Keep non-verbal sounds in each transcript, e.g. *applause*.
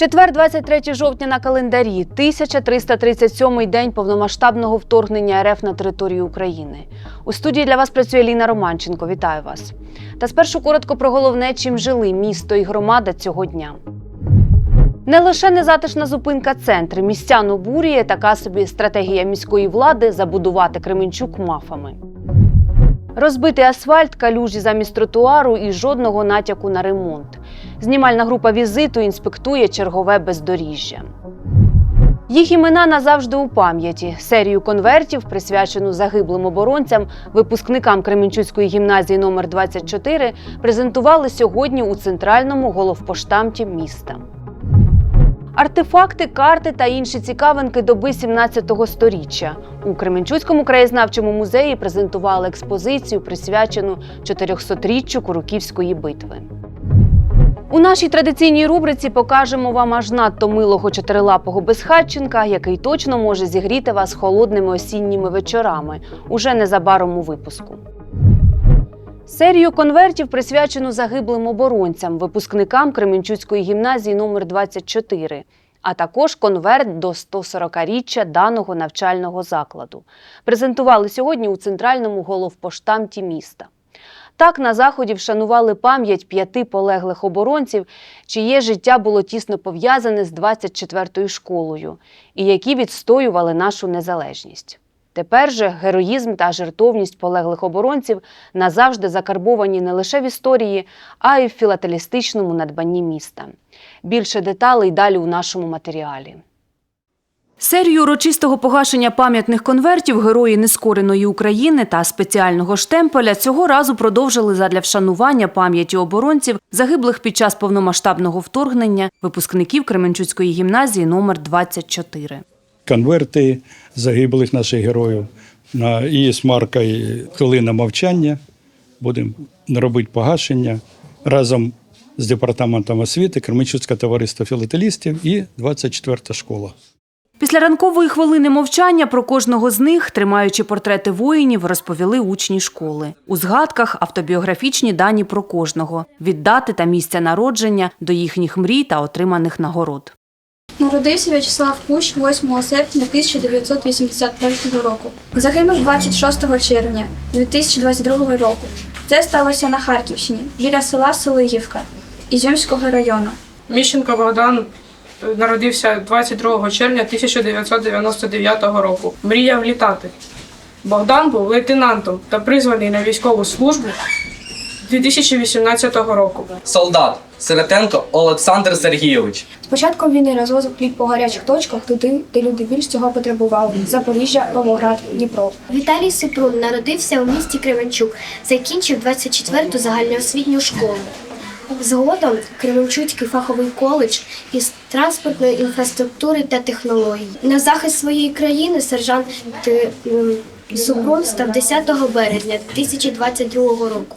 Четвер, 23 жовтня на календарі, 1337-й день повномасштабного вторгнення РФ на територію України. У студії для вас працює Ліна Романченко. Вітаю вас. Та спершу коротко про головне, чим жили місто і громада цього дня. Не лише незатишна зупинка центр, містян обурює така собі стратегія міської влади забудувати Кременчук мафами. Розбитий асфальт, калюжі замість тротуару і жодного натяку на ремонт. Знімальна група візиту інспектує чергове бездоріжжя. Їх імена назавжди у пам'яті. Серію конвертів, присвячену загиблим оборонцям, випускникам Кременчуцької гімназії номер 24 презентували сьогодні у центральному головпоштамті міста. Артефакти, карти та інші цікавинки доби 17-го сторіччя. У Кременчуцькому краєзнавчому музеї презентували експозицію, присвячену 400-річчю Куруківської битви. У нашій традиційній рубриці покажемо вам аж надто милого чотирилапого безхатченка, який точно може зігріти вас холодними осінніми вечорами, уже незабаром у випуску. Серію конвертів присвячену загиблим оборонцям, випускникам Кременчуцької гімназії номер 24 а також конверт до 140-річчя даного навчального закладу. Презентували сьогодні у центральному головпоштамті міста. Так, на заході вшанували пам'ять п'яти полеглих оборонців, чиє життя було тісно пов'язане з 24-ю школою, і які відстоювали нашу незалежність. Тепер же героїзм та жертовність полеглих оборонців назавжди закарбовані не лише в історії, а й в філателістичному надбанні міста. Більше деталей далі у нашому матеріалі. Серію урочистого погашення пам'ятних конвертів Герої Нескореної України та спеціального штемпеля цього разу продовжили задля вшанування пам'яті оборонців, загиблих під час повномасштабного вторгнення випускників Кременчуцької гімназії номер 24. Конверти загиблих наших героїв на і смарка, і хвилина мовчання. Будемо робити погашення разом з департаментом освіти, Кременчуцьке товариство філателістів і 24 школа. Після ранкової хвилини мовчання про кожного з них, тримаючи портрети воїнів, розповіли учні школи. У згадках автобіографічні дані про кожного від дати та місця народження до їхніх мрій та отриманих нагород. Народився В'ячеслав Кущ 8 серпня 1981 року. Загинув 26 червня 2022 року. Це сталося на Харківщині, біля села Селигівка Ізюмського району. Міщенко Богдан е, народився 22 червня 1999 року. Мріяв літати. Богдан був лейтенантом та призваний на військову службу 2018 року. Солдат Сиротенко Олександр Сергійович. З початком війни розвозив хліб по гарячих точках туди, де люди більш цього потребували: Запоріжжя, Павлоград, Дніпро. Віталій Супрун народився у місті Кременчук, закінчив 24-ту загальноосвітню школу. Згодом Кременчуцький фаховий коледж із транспортної інфраструктури та технологій. На захист своєї країни сержант Супрун став 10 березня 2022 року.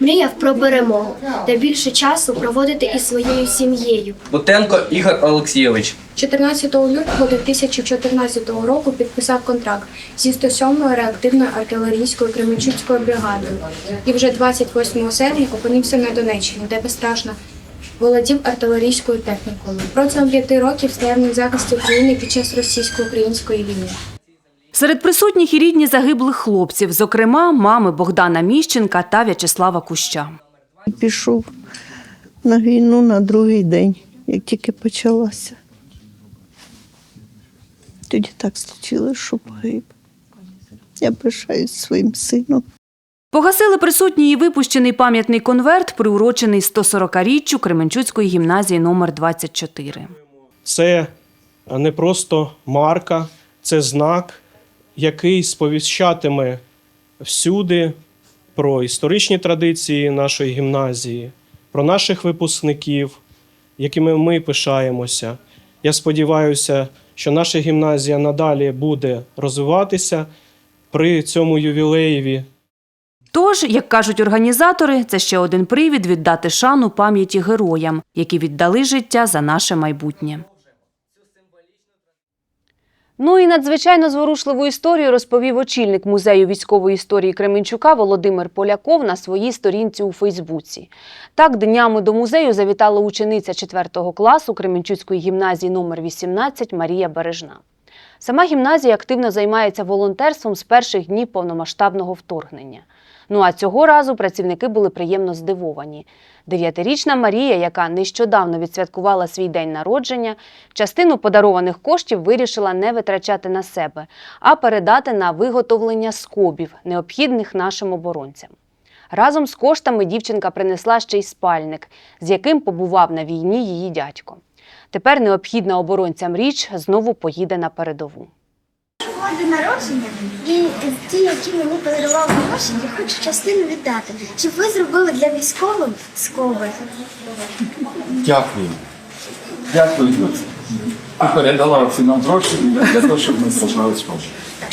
Мріяв про перемогу та більше часу проводити із своєю сім'єю. Бутенко Ігор Олексійович. 14 лютого 2014 року підписав контракт зі 107-ю реактивною артилерійською Кременчуцькою бригадою і вже 28 серпня опинився на Донеччині, де безстрашно володів артилерійською технікою. Протягом п'яти років стояв на захисті України під час російсько-української війни. Серед присутніх і рідні загиблих хлопців, зокрема, мами Богдана Міщенка та В'ячеслава Куща. Пішов на війну на другий день, як тільки почалася. Тоді так случилось, що погиб. Я пишаюсь своїм сином. Погасили присутній і випущений пам'ятний конверт, приурочений 140-річчю Кременчуцької гімназії номер 24. Це не просто марка, це знак, який сповіщатиме всюди про історичні традиції нашої гімназії, про наших випускників, якими ми пишаємося. Я сподіваюся, що наша гімназія надалі буде розвиватися при цьому ювілеєві. Тож, як кажуть організатори, це ще один привід віддати шану пам'яті героям, які віддали життя за наше майбутнє. Ну і надзвичайно зворушливу історію розповів очільник музею військової історії Кременчука Володимир Поляков на своїй сторінці у Фейсбуці. Так, днями до музею завітала учениця 4 класу Кременчуцької гімназії номер 18 Марія Бережна. Сама гімназія активно займається волонтерством з перших днів повномасштабного вторгнення. Ну а цього разу працівники були приємно здивовані. Дев'ятирічна Марія, яка нещодавно відсвяткувала свій день народження, частину подарованих коштів вирішила не витрачати на себе, а передати на виготовлення скобів, необхідних нашим оборонцям. Разом з коштами дівчинка принесла ще й спальник, з яким побував на війні її дядько. Тепер необхідна оборонцям річ знову поїде на передову. День народження і ті, які мені подарували гроші, я хочу частину віддати. Щоб ви зробили для військових скоби. Дякую. Дякую. Ти передала всі нам гроші для того, щоб ми зробили спорт.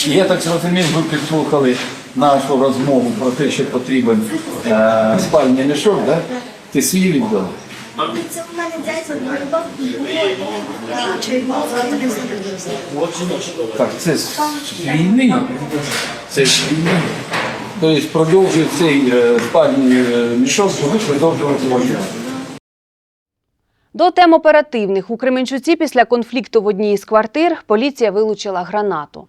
І я так зрозумів, ви підслухали нашу розмову про те, що потрібен е, спальний мішок, да? Ти свій віддала? Це у мене дядько. Так, це з війни. Це з війни. Тобто продовжує цей е, спальний е, мішок, продовжувати війну. До тем оперативних у Кременчуці після конфлікту в одній із квартир поліція вилучила гранату.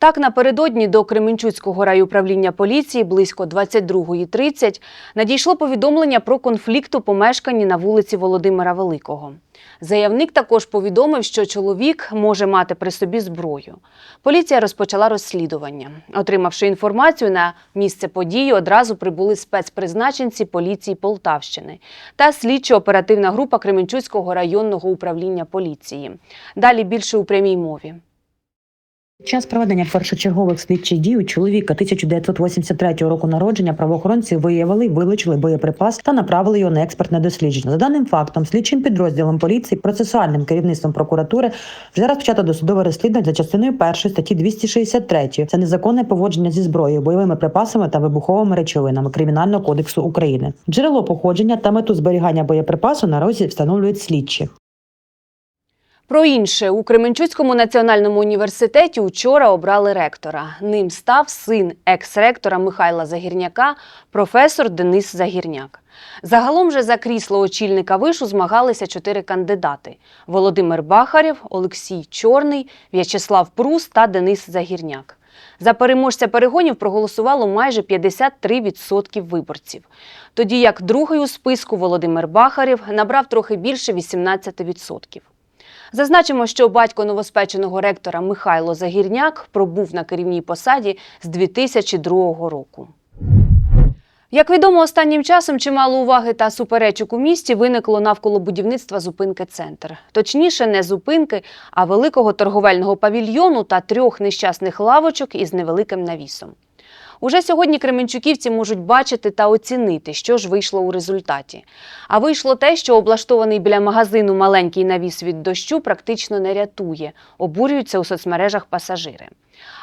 Так, напередодні до Кременчуцького райуправління поліції близько 22.30 надійшло повідомлення про конфлікт у помешканні на вулиці Володимира Великого. Заявник також повідомив, що чоловік може мати при собі зброю. Поліція розпочала розслідування. Отримавши інформацію на місце події, одразу прибули спецпризначенці поліції Полтавщини та слідчо-оперативна група Кременчуцького районного управління поліції. Далі більше у прямій мові. Час проведення першочергових слідчих дій у чоловіка 1983 року народження правоохоронці виявили вилучили боєприпас та направили його на експертне дослідження. За даним фактом, слідчим підрозділом поліції, процесуальним керівництвом прокуратури вже розпочато досудове розслідування за частиною першої статті 263 – це незаконне поводження зі зброєю, бойовими припасами та вибуховими речовинами Кримінального кодексу України. Джерело походження та мету зберігання боєприпасу наразі встановлюють слідчі. Про інше у Кременчуцькому національному університеті учора обрали ректора. Ним став син екс-ректора Михайла Загірняка, професор Денис Загірняк. Загалом же за крісло очільника вишу змагалися чотири кандидати: Володимир Бахарєв, Олексій Чорний, В'ячеслав Прус та Денис Загірняк. За переможця перегонів проголосувало майже 53% виборців. Тоді як другий у списку Володимир Бахарєв набрав трохи більше 18%. Зазначимо, що батько новоспеченого ректора Михайло Загірняк пробув на керівній посаді з 2002 року. Як відомо, останнім часом чимало уваги та суперечок у місті виникло навколо будівництва зупинки центр. Точніше, не зупинки, а великого торговельного павільйону та трьох нещасних лавочок із невеликим навісом. Уже сьогодні кременчуківці можуть бачити та оцінити, що ж вийшло у результаті. А вийшло те, що облаштований біля магазину маленький навіс від дощу практично не рятує, обурюються у соцмережах пасажири.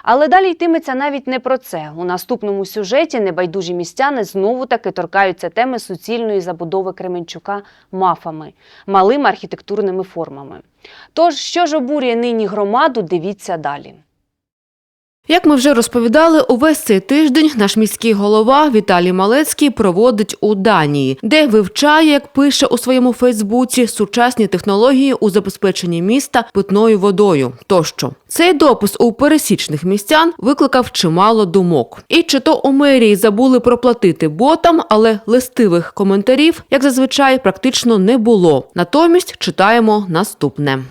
Але далі йтиметься навіть не про це. У наступному сюжеті небайдужі містяни знову таки торкаються теми суцільної забудови Кременчука мафами, малими архітектурними формами. Тож, що ж обурює нині громаду, дивіться далі. Як ми вже розповідали, увесь цей тиждень наш міський голова Віталій Малецький проводить у Данії, де вивчає, як пише у своєму Фейсбуці, сучасні технології у забезпеченні міста питною водою. Тощо цей допис у пересічних містян викликав чимало думок. І чи то у мерії забули проплатити ботам, але листивих коментарів, як зазвичай, практично не було. Натомість читаємо наступне.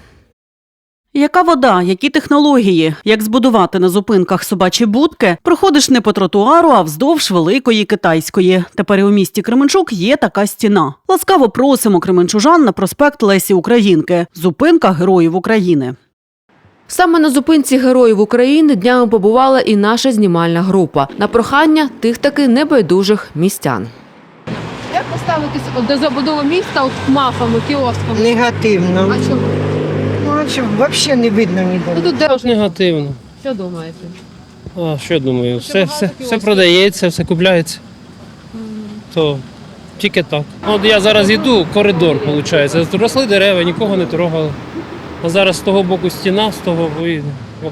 Яка вода, які технології, як збудувати на зупинках собачі будки, проходиш не по тротуару, а вздовж великої китайської. Тепер і у місті Кременчук є така стіна. Ласкаво просимо кременчужан на проспект Лесі Українки, зупинка Героїв України. Саме на зупинці Героїв України днями побувала і наша знімальна група на прохання тих таки небайдужих містян. Як поставитись до забудови міста от мафами, кіосками? Негативно. чому? Ну, що, взагалі не видно ніде. тут де негативно. що думаєте? А що думаю, все, все, все продається, все купляється. То тільки так. От я зараз йду, коридор, виходить. Росли дерева, нікого не трогали. А зараз з того боку стіна, з того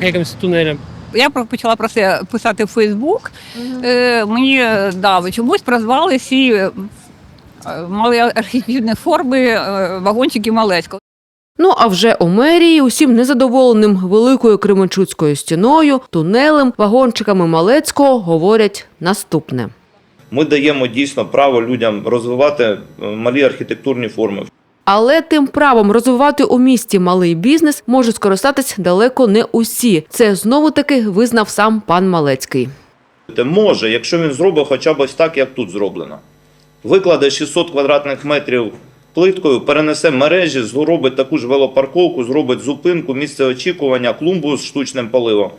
якимось тунелям. Я почала про це писати в Фейсбук. Е, мені е, да, чомусь прозвали всі е, мали архітектурні форми е, вагончики Малецького. Ну а вже у мерії усім незадоволеним великою Кременчуцькою стіною, тунелем, вагончиками Малецького говорять наступне. Ми даємо дійсно право людям розвивати е, малі архітектурні форми. Але тим правом розвивати у місті малий бізнес можуть скористатись далеко не усі. Це знову таки визнав сам пан Малецький. Може, якщо він зробить хоча б ось так, як тут зроблено. Викладе 600 квадратних метрів плиткою, перенесе мережі, зробить таку ж велопарковку, зробить зупинку, місце очікування, клумбу з штучним поливом.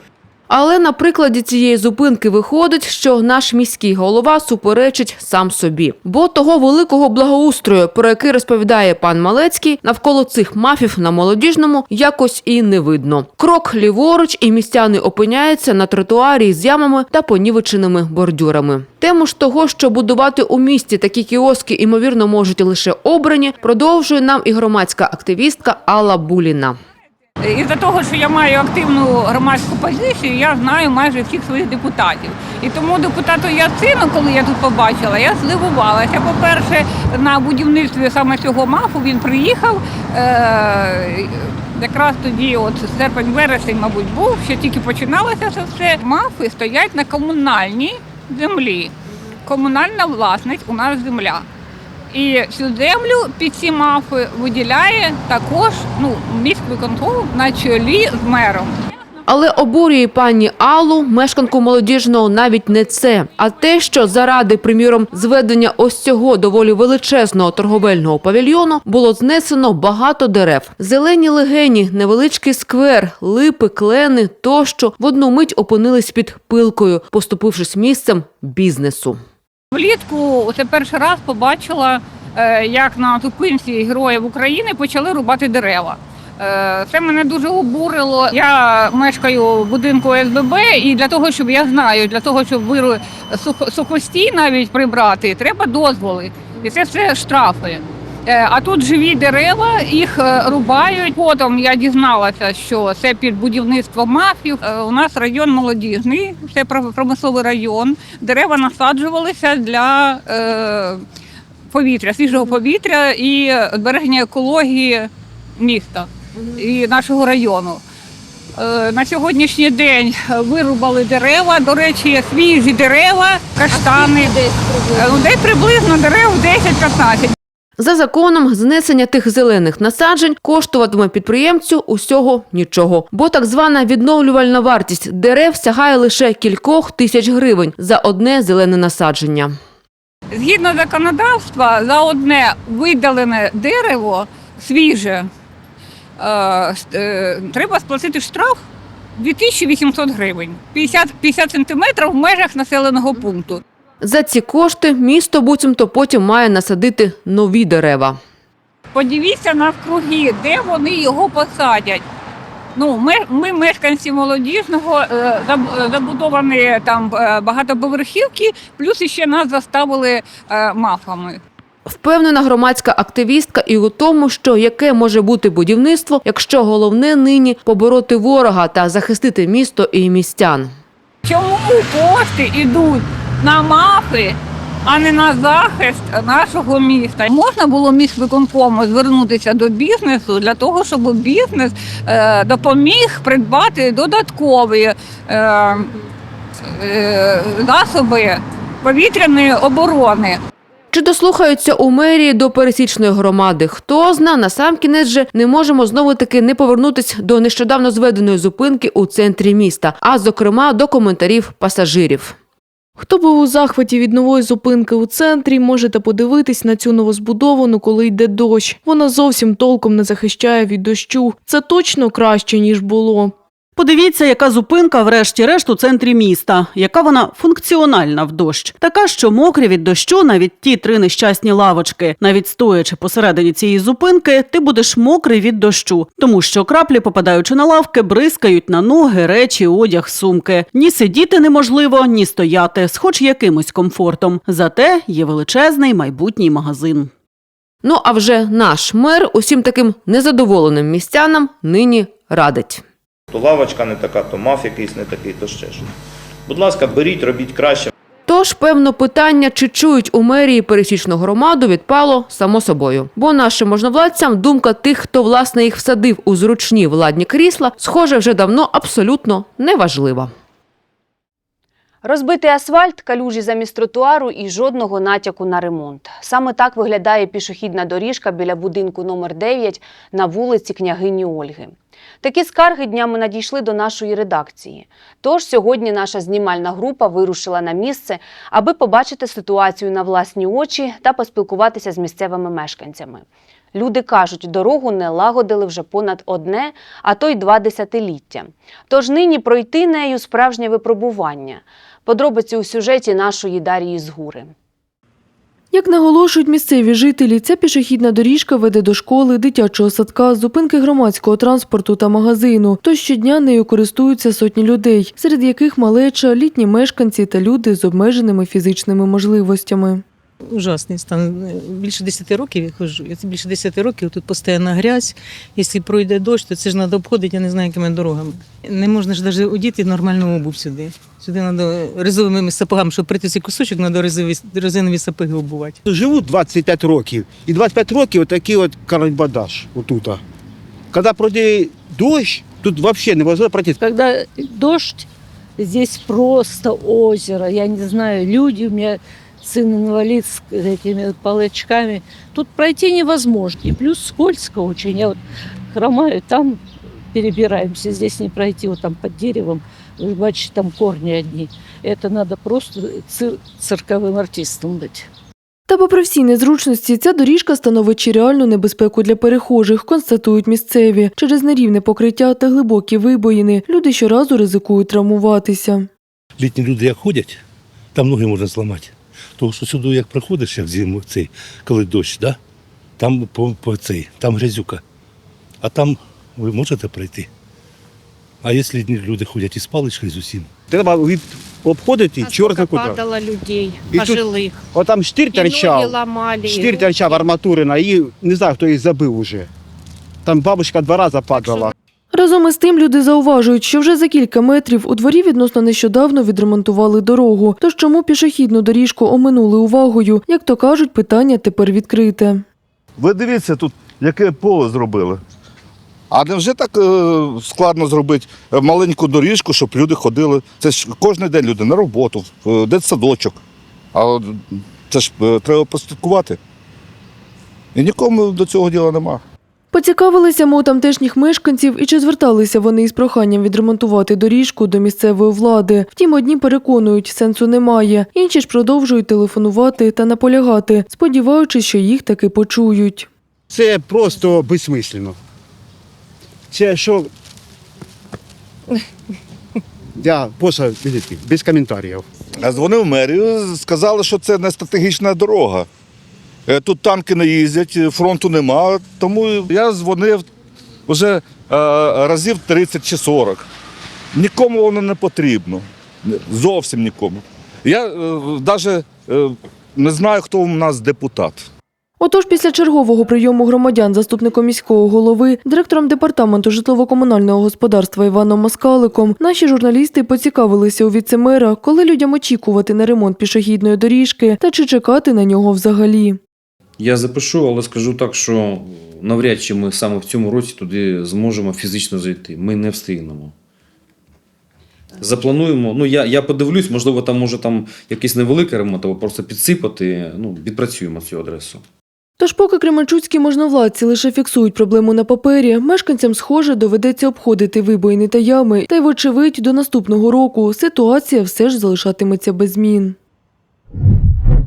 Але на прикладі цієї зупинки виходить, що наш міський голова суперечить сам собі. Бо того великого благоустрою, про який розповідає пан Малецький, навколо цих мафів на молодіжному якось і не видно. Крок ліворуч, і містяни опиняються на тротуарі з ямами та понівеченими бордюрами. Тему ж того, що будувати у місті такі кіоски, ймовірно, можуть лише обрані, продовжує нам і громадська активістка Алла Буліна. Із-за того, що я маю активну громадську позицію, я знаю майже всіх своїх депутатів. І тому депутату Яцину, коли я тут побачила, я здивувалася. По-перше, на будівництві саме цього мафу він приїхав. Е- Якраз тоді, от серпень вересень, мабуть, був, ще тільки починалося це все. Мафи стоять на комунальній землі. Комунальна власність у нас земля. І цю землю під ці мафи виділяє також ну, міськвиконтрол на чолі з мером. Але обурює пані Аллу, мешканку молодіжного, навіть не це, а те, що заради, приміром, зведення ось цього доволі величезного торговельного павільйону було знесено багато дерев. Зелені легені, невеличкий сквер, липи, клени тощо в одну мить опинились під пилкою, поступившись місцем бізнесу. Влітку це перший раз побачила, е, як на зупинці героїв України почали рубати дерева. Е, Це мене дуже обурило. Я мешкаю в будинку СББ, і для того, щоб я знаю, для того, щоб виру сухо- сухостій навіть прибрати, треба дозволи. І це все штрафи. Е, А тут живі дерева, їх е, рубають. Потім я дізналася, що це під будівництво мафів. Е, У нас район молодіжний, це промисловий район. Дерева насаджувалися для повітря, свіжого повітря і збереження екології міста і нашого району. На сьогоднішній день вирубали дерева. До речі, свіжі дерева, каштани. Е, ну, Десь приблизно дерев 10-15. За законом, знесення тих зелених насаджень коштуватиме підприємцю усього нічого, бо так звана відновлювальна вартість дерев сягає лише кількох тисяч гривень за одне зелене насадження. Згідно законодавства, за одне видалене дерево свіже е, е, треба сплатити штраф 2800 гривень, 50, 50 сантиметрів в межах населеного пункту. За ці кошти місто буцімто потім має насадити нові дерева. Подивіться навкруги, де вони його посадять. Ну, ми, ми мешканці молодіжного, е, забудовані там е, багатоповерхівки, плюс ще нас заставили е, мафами. Впевнена громадська активістка і у тому, що яке може бути будівництво, якщо головне нині побороти ворога та захистити місто і містян. Чому кошти йдуть на мафи, а не на захист нашого міста? Можна було міськвиконкому звернутися до бізнесу для того, щоб бізнес е, допоміг придбати додаткові е, е, засоби повітряної оборони. Чи дослухаються у мерії до пересічної громади? Хто зна, насамкінець же не можемо знову таки не повернутись до нещодавно зведеної зупинки у центрі міста, а зокрема до коментарів пасажирів. Хто був у захваті від нової зупинки у центрі, можете подивитись на цю новозбудовану, коли йде дощ. Вона зовсім толком не захищає від дощу. Це точно краще, ніж було. Подивіться, яка зупинка, врешті-решт, у центрі міста, яка вона функціональна в дощ. Така, що мокрі від дощу навіть ті три нещасні лавочки. Навіть стоячи посередині цієї зупинки, ти будеш мокрий від дощу, тому що краплі, попадаючи на лавки, бризкають на ноги, речі, одяг, сумки. Ні сидіти неможливо, ні стояти з хоч якимось комфортом. Зате є величезний майбутній магазин. Ну а вже наш мер усім таким незадоволеним містянам нині радить. То лавочка не така, то маф якийсь не такий, то ще щось. Будь ласка, беріть, робіть краще. Тож, певно, питання, чи чують у мерії пересічну громаду, відпало само собою. Бо нашим можновладцям думка тих, хто власне їх всадив у зручні владні крісла, схоже, вже давно абсолютно неважлива. Розбитий асфальт, калюжі замість тротуару і жодного натяку на ремонт. Саме так виглядає пішохідна доріжка біля будинку номер 9 на вулиці княгині Ольги. Такі скарги днями надійшли до нашої редакції. Тож сьогодні наша знімальна група вирушила на місце, аби побачити ситуацію на власні очі та поспілкуватися з місцевими мешканцями. Люди кажуть, дорогу не лагодили вже понад одне, а то й два десятиліття. Тож нині пройти нею справжнє випробування. Подробиці у сюжеті нашої Дарії Згури. Як наголошують місцеві жителі, ця пішохідна доріжка веде до школи, дитячого садка, зупинки громадського транспорту та магазину. То щодня нею користуються сотні людей, серед яких малеча, літні мешканці та люди з обмеженими фізичними можливостями. Ужасний стан. Більше 10 років я ходжу. Я більше 10 років тут постійна грязь. Якщо пройде дощ, то це ж треба обходити, я не знаю, якими дорогами. Не можна ж навіть одіти нормальну обув сюди. Сюди треба резиновими сапогами, щоб прийти цей кусочок, треба резинові, резинові сапоги обувати. Живу 25 років. І 25 років отакий от карабадаш отут. Коли пройде дощ, тут взагалі невозможно пройти. Когда дождь, здесь просто озеро. Я не знаю, люди, у меня сын инвалид с этими палочками. Тут пройти невозможно. И плюс скользко очень. Я вот хромаю, там перебираемся. Здесь не пройти, вот там под деревом. Вы бачите, там корни одни. Это надо просто цир- цирковым артистом быть. Та попри всі незручності, ця доріжка становить чи реальну небезпеку для перехожих, констатують місцеві. Через нерівне покриття та глибокі вибоїни люди щоразу ризикують травмуватися. літні люди як ходять, там ноги можна зламати. Тому що сюди, як приходиш, як зиму, цей, коли дощ, да? там по, по цей, там грязюка. А там ви можете пройти. А якщо люди ходять із паличкою з усім, Треба від обходити чорт куди. Падало людей, І тут- От там штир торчав, штир торчав арматурина, і не знаю, хто її забив уже. Там бабушка два рази падала. Разом із тим люди зауважують, що вже за кілька метрів у дворі відносно нещодавно відремонтували дорогу. Тож чому пішохідну доріжку оминули увагою, як то кажуть, питання тепер відкрите. Ви дивіться тут, яке поле зробили. А невже так е, складно зробити маленьку доріжку, щоб люди ходили? Це ж кожен день люди на роботу, в е, дитсадочок. А це ж е, треба послідкувати. І нікому до цього діла нема. Поцікавилися ми у тамтешніх мешканців і чи зверталися вони із проханням відремонтувати доріжку до місцевої влади. Втім, одні переконують, сенсу немає, інші ж продовжують телефонувати та наполягати, сподіваючись, що їх таки почують. Це просто безсмислено. Це що. Я просто без коментарів. Я дзвонив в мерію, сказали, що це не стратегічна дорога. Е, Тут танки не їздять, е, фронту нема. Тому я дзвонив вже е, разів 30 чи 40. Нікому воно не потрібно. Зовсім нікому. Я навіть не знаю, хто у нас депутат. Отож, після чергового прийому громадян заступником міського голови, директором департаменту житлово-комунального господарства Іваном Москаликом, наші журналісти поцікавилися у віцемера, коли людям очікувати на ремонт пішохідної доріжки та чи чекати на нього взагалі. Я запишу, але скажу так, що навряд чи ми саме в цьому році туди зможемо фізично зайти. Ми не встигнемо. Заплануємо. Ну, я, я подивлюсь, можливо, там може там якийсь невеликий ремонт, або просто підсипати. Ну, відпрацюємо цю адресу. Тож, поки кременчуцькі можновладці лише фіксують проблему на папері, мешканцям, схоже, доведеться обходити вибоїни та ями. Та й, вочевидь, до наступного року ситуація все ж залишатиметься без змін.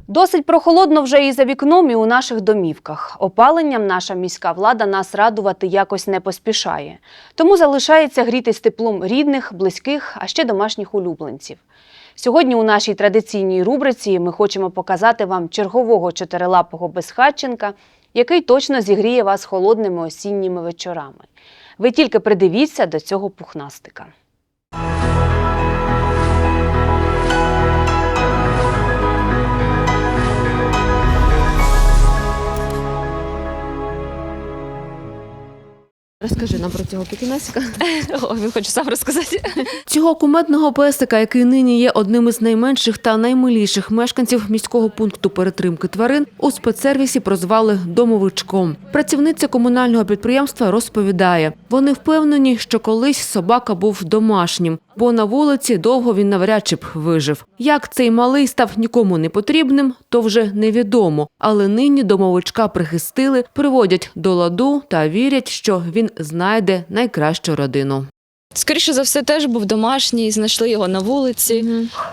Досить прохолодно вже і за вікном, і у наших домівках. Опаленням наша міська влада нас радувати якось не поспішає. Тому залишається грітись теплом рідних, близьких, а ще домашніх улюбленців. Сьогодні у нашій традиційній рубриці ми хочемо показати вам чергового чотирилапого безхатченка, який точно зігріє вас холодними осінніми вечорами. Ви тільки придивіться до цього пухнастика. Розкажи нам про цього пікінесика. *laughs* О, він хоче сам розказати. Цього кумедного песика, який нині є одним із найменших та наймиліших мешканців міського пункту перетримки тварин, у спецсервісі прозвали домовичком. Працівниця комунального підприємства розповідає, вони впевнені, що колись собака був домашнім, бо на вулиці довго він навряд чи б вижив. Як цей малий став нікому не потрібним, то вже невідомо. Але нині домовичка прихистили, приводять до ладу та вірять, що він знайде найкращу родину. Скоріше за все, теж був домашній, знайшли його на вулиці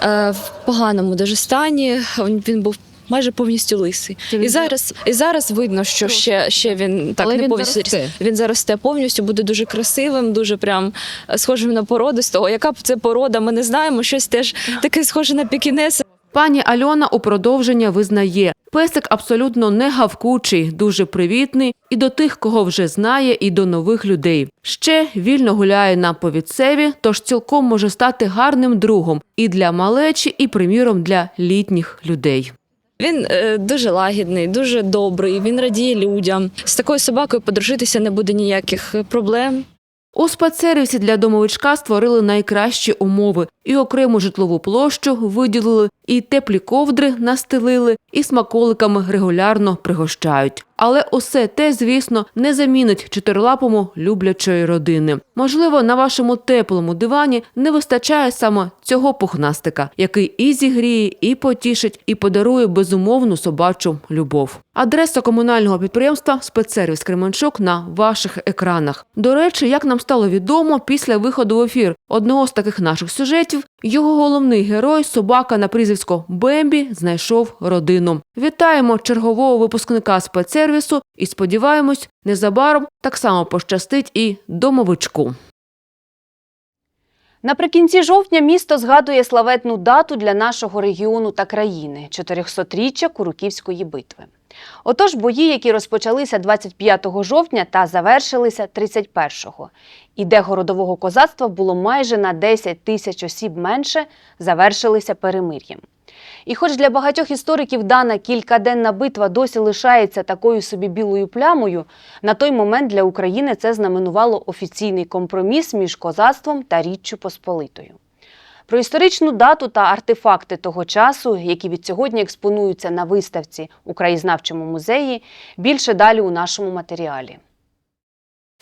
е, в поганому дуже стані. Він був. Майже повністю лисий. І зараз, і зараз видно, що ще, ще він так Але не він повністю заросте. Він заросте повністю, буде дуже красивим, дуже прям е, схожим на породистого. Яка б це порода, ми не знаємо. Щось теж таке схоже на пікінеса. Пані Альона у продовження визнає, песик абсолютно не гавкучий, дуже привітний і до тих, кого вже знає, і до нових людей. Ще вільно гуляє на повідцеві, тож цілком може стати гарним другом і для малечі, і, приміром, для літніх людей. Він е, дуже лагідний, дуже добрий. Він радіє людям. З такою собакою подружитися не буде ніяких е, проблем. У спецсервісі для домовичка створили найкращі умови. І окрему житлову площу виділили, і теплі ковдри настелили, і смаколиками регулярно пригощають. Але усе те, звісно, не замінить чотирилапому люблячої родини. Можливо, на вашому теплому дивані не вистачає саме цього пухнастика, який і зігріє, і потішить, і подарує безумовну собачу любов. Адреса комунального підприємства спецсервіс Кременчук на ваших екранах. До речі, як нам стало відомо, після виходу в ефір одного з таких наших сюжетів його головний герой, собака на прізвисько Бембі, знайшов родину. Вітаємо чергового випускника спецсервісу і сподіваємось, незабаром так само пощастить і домовичку. Наприкінці жовтня місто згадує славетну дату для нашого регіону та країни 400-річчя Куруківської битви. Отож, бої, які розпочалися 25 жовтня та завершилися 31-го. І де городового козацтва було майже на 10 тисяч осіб менше, завершилися перемир'ям. І хоч для багатьох істориків дана кількаденна битва досі лишається такою собі білою плямою, на той момент для України це знаменувало офіційний компроміс між козацтвом та Річчю Посполитою. Про історичну дату та артефакти того часу, які від сьогодні експонуються на виставці у краєзнавчому музеї, більше далі у нашому матеріалі.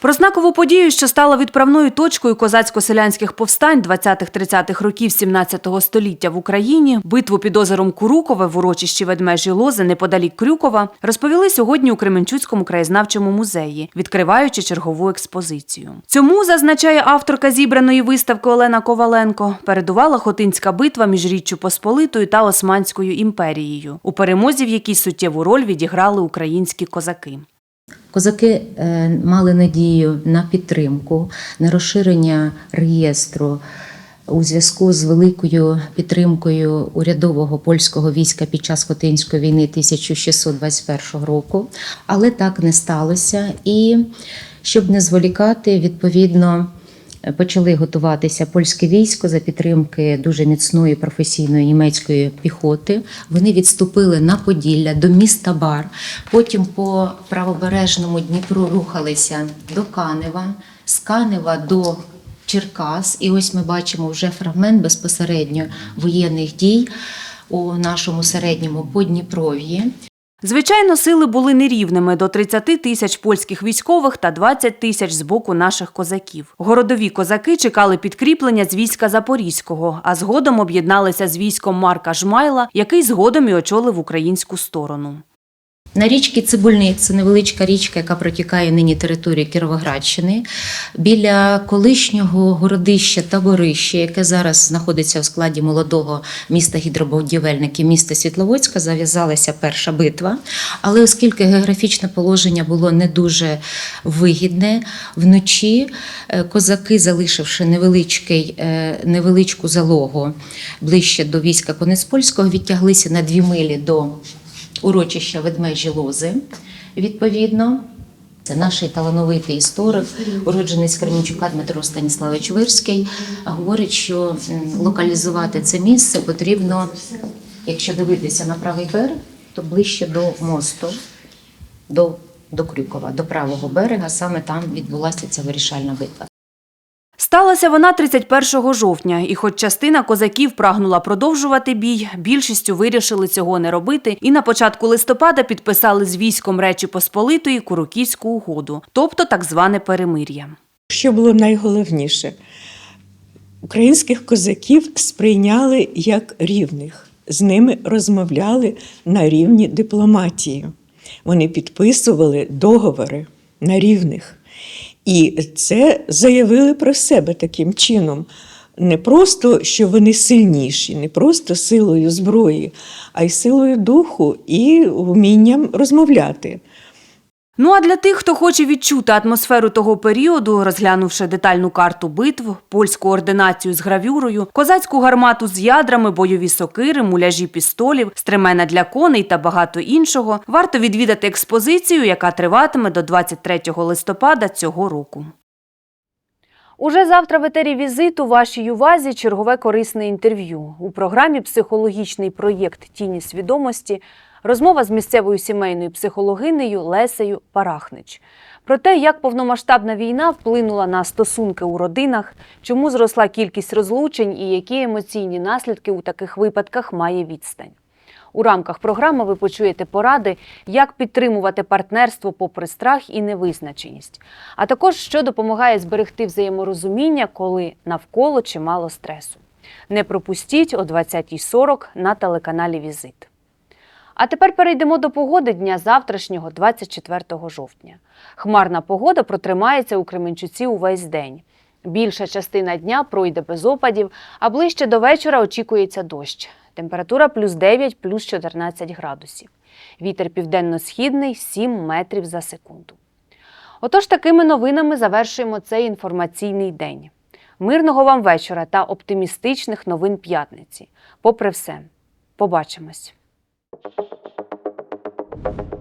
Про знакову подію, що стала відправною точкою козацько-селянських повстань 20-30-х років 17 століття в Україні, битву під озером Курукове в урочищі ведмежі лози неподалік Крюкова, розповіли сьогодні у Кременчуцькому краєзнавчому музеї, відкриваючи чергову експозицію. Цьому зазначає авторка зібраної виставки Олена Коваленко. Передувала Хотинська битва між Річчю Посполитою та Османською імперією, у перемозі в якій суттєву роль відіграли українські козаки. Козаки е, мали надію на підтримку, на розширення реєстру у зв'язку з великою підтримкою урядового польського війська під час Хотинської війни 1621 року. Але так не сталося. І щоб не зволікати, відповідно. Почали готуватися польське військо за підтримки дуже міцної професійної німецької піхоти. Вони відступили на Поділля до міста Бар. Потім по правобережному Дніпру рухалися до Канева, з Канева до Черкас. І ось ми бачимо вже фрагмент безпосередньо воєнних дій у нашому середньому Подніпров'ї. Звичайно, сили були нерівними до 30 тисяч польських військових та 20 тисяч з боку наших козаків. Городові козаки чекали підкріплення з війська Запорізького, а згодом об'єдналися з військом Марка Жмайла, який згодом і очолив українську сторону. На річці Цибульник, невеличка річка, яка протікає нині територію Кіровоградщини. Біля колишнього городища Таборище, яке зараз знаходиться в складі молодого міста гідробудівельників міста Світловодська, зав'язалася перша битва. Але оскільки географічне положення було не дуже вигідне, вночі е, козаки, залишивши невеличкий, е, невеличку залогу ближче до війська Конецпольського, відтяглися на дві милі до урочища ведмежі лози. Відповідно, це наш талановитий історик, уродженець Кременчука Дмитро Станіславович Вирський, говорить, що локалізувати це місце потрібно, якщо дивитися на правий берег, то ближче до мосту, до до Крюкова, до правого берега. Саме там відбулася ця вирішальна битва. Сталася вона 31 жовтня, і хоч частина козаків прагнула продовжувати бій, більшістю вирішили цього не робити і на початку листопада підписали з військом Речі Посполитої Куруківську угоду, тобто так зване перемир'я. Що було найголовніше? Українських козаків сприйняли як рівних, з ними розмовляли на рівні дипломатії. Вони підписували договори на рівних. І це заявили про себе таким чином. Не просто, що вони сильніші, не просто силою зброї, а й силою духу і вмінням розмовляти. Ну а для тих, хто хоче відчути атмосферу того періоду, розглянувши детальну карту битв, польську ординацію з гравюрою, козацьку гармату з ядрами, бойові сокири, муляжі пістолів, стремена для коней та багато іншого, варто відвідати експозицію, яка триватиме до 23 листопада цього року. Уже завтра в етері візиту вашій увазі чергове корисне інтерв'ю. У програмі Психологічний проєкт Тіні свідомості розмова з місцевою сімейною психологинею Лесею Парахнич. Про те, як повномасштабна війна вплинула на стосунки у родинах, чому зросла кількість розлучень і які емоційні наслідки у таких випадках має відстань. У рамках програми ви почуєте поради, як підтримувати партнерство попри страх і невизначеність, а також що допомагає зберегти взаєморозуміння, коли навколо чимало стресу. Не пропустіть о 20.40 на телеканалі Візит. А тепер перейдемо до погоди дня завтрашнього, 24 жовтня. Хмарна погода протримається у Кременчуці увесь день. Більша частина дня пройде без опадів, а ближче до вечора очікується дощ. Температура плюс 9, плюс 14 градусів. Вітер південно-східний 7 метрів за секунду. Отож, такими новинами завершуємо цей інформаційний день. Мирного вам вечора та оптимістичних новин п'ятниці. Попри все, побачимось. Thank you.